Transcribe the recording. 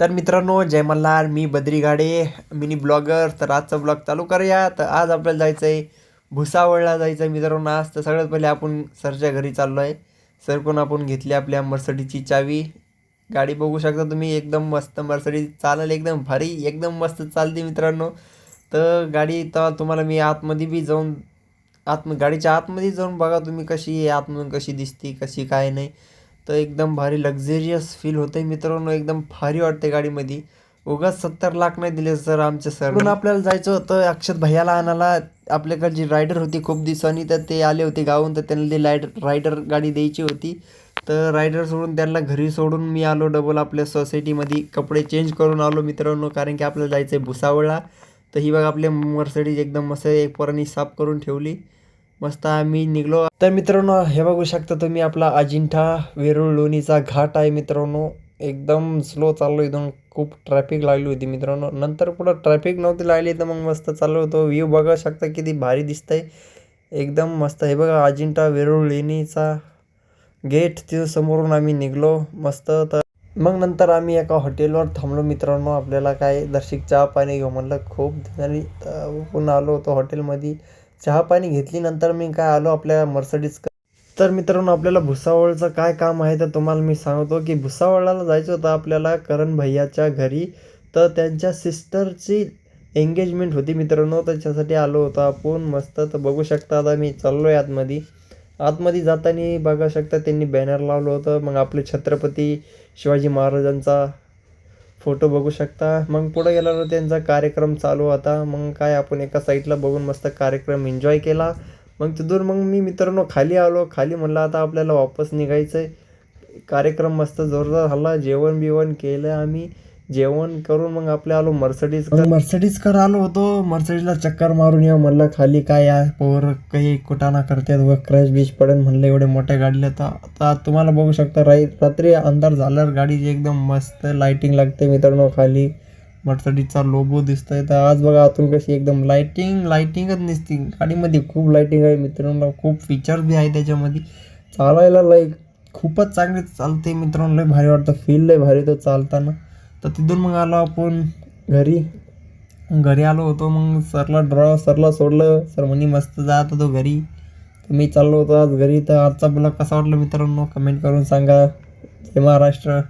तर मित्रांनो जय मल्हार मी बद्री गाडे मिनी ब्लॉगर. तर आजचा ब्लॉग चालू करूया. तर आज आपल्याला जायचं आहे भुसावळला जायचं आहे मित्रांनो. आज तर सगळ्यात पहिले आपण सरच्या घरी चाललो आहे सर पण आपण घेतली आपल्या मर्सडीची चावी. गाडी बघू शकता तुम्ही एकदम मस्त मर्सडीज चालेल एकदम भारी एकदम मस्त चालते मित्रांनो. तर गाडी तर तुम्हाला मी आतमध्ये बी जाऊन आत गाडीच्या आतमध्ये जाऊन बघा तुम्ही कशी आहे आतमधून कशी दिसते कशी काय नाही. तर एकदम भारी लक्झरियस फील होतं आहे मित्रांनो. एकदम भारी वाटते गाडीमध्ये. उगाच सत्तर लाख नाही दिले सर आमचे सर म्हणून आपल्याला जायचं होतं अक्षत भैयाला आणायला. आपल्याकडे जी रायडर होती खूप दिवसांनी तर ते आले होते गावून तर त्यांना ती लायड रायडर गाडी द्यायची होती. तर रायडर सोडून त्यांना घरी सोडून मी आलो डबल आपल्या सोसायटीमध्ये कपडे चेंज करून आलो मित्रांनो कारण की आपल्याला जायचं आहे भुसावळला. तर ही बघा आपले मर्सडीज एकदम मस्त एक पोरांनी साफ करून ठेवली. मस्त आम्ही निघलो. तर मित्रांनो हे बघू शकता तुम्ही आपला अजिंठा वेरूळ लोणीचा घाट आहे मित्रांनो. एकदम स्लो चाललो इथून. खूप ट्रॅफिक लागली होती मित्रांनो. नंतर पुढं ट्रॅफिक नव्हती लागली तर मग मस्त चाललो होतो. व्ह्यू बघा शकता किती भारी दिसतंय. एकदम मस्त. हे बघा अजिंठा वेरूळ लेणीचा गेट तिथं समोरून आम्ही निघलो. मस्त. तर मग नंतर आम्ही एका हॉटेलवर थांबलो मित्रांनो. आपल्याला काय दर्शिक चहा पाणी घेऊ म्हणलं खूप दिवसांनी तर पुन्हा आलो होतो हॉटेलमध्ये चहा पाणी घेतली नंतर मी काय आलो आपल्या मर्सडीज तर मित्रांनो आपल्याला भुसावळचं काय काम आहे तर तुम्हाला मी सांगतो की भुसावळला जायचं होतं आपल्याला करण भैयाच्या घरी. तर त्यांच्या सिस्टरची एंगेजमेंट होती मित्रांनो त्याच्यासाठी आलो होतो आपण. मस्त तर बघू शकता आता मी चाललो आहे आतमध्ये. आतमध्ये जाताना बघा शकता त्यांनी बॅनर लावलं होतं. मग आपले छत्रपती शिवाजी महाराजांचा फोटो बघू शकता. मग पुढं गेल्यावर त्यांचा कार्यक्रम चालू होता. मग काय आपण एका साईडला बघून मस्त कार्यक्रम एन्जॉय केला. मग तिथून मग मी मित्रांनो खाली आलो. खाली म्हणलं आता आपल्याला वापस निघायचं आहे कार्यक्रम मस्त जोरदार झाला. जेवण बिवण केलं आम्ही. जेवण करून मग आपल्या आलो मर्सडीज मर्सडीज कर आलो होतो. मर्सडीजला चक्कर मारून येऊ म्हणलं खाली काय या पोर काही कुटाणा करतात व क्रॅश बीच पडेल म्हणलं एवढे मोठ्या गाडीला तर आता तुम्हाला बघू शकता राई रात्री अंधार झाल्यावर गाडीची एकदम मस्त लाइटिंग लागते मित्रांनो खाली. मर्सडीजचा लोबो दिसतोय. तर आज बघा आतून कशी एकदम लायटिंग लायटिंगच दिसते गाडीमध्ये खूप लाईटिंग आहे मित्रांनो. खूप फीचर्स बी आहे त्याच्यामध्ये. चालायला लाईक खूपच चांगली चालते मित्रांनो. लय भारी वाटतं. फील लय भारी तो चालताना. तर तिथून मग आलो आपण घरी. घरी आलो होतो मग सरला ड्रॉ सरला सोडलं. सर म्हणे मस्त जात होतो घरी. तर मी चाललो होतो आज घरी. तर आजचा ब्लॉग कसा वाटला मित्रांनो? कमेंट करून सांगा. जय महाराष्ट्र.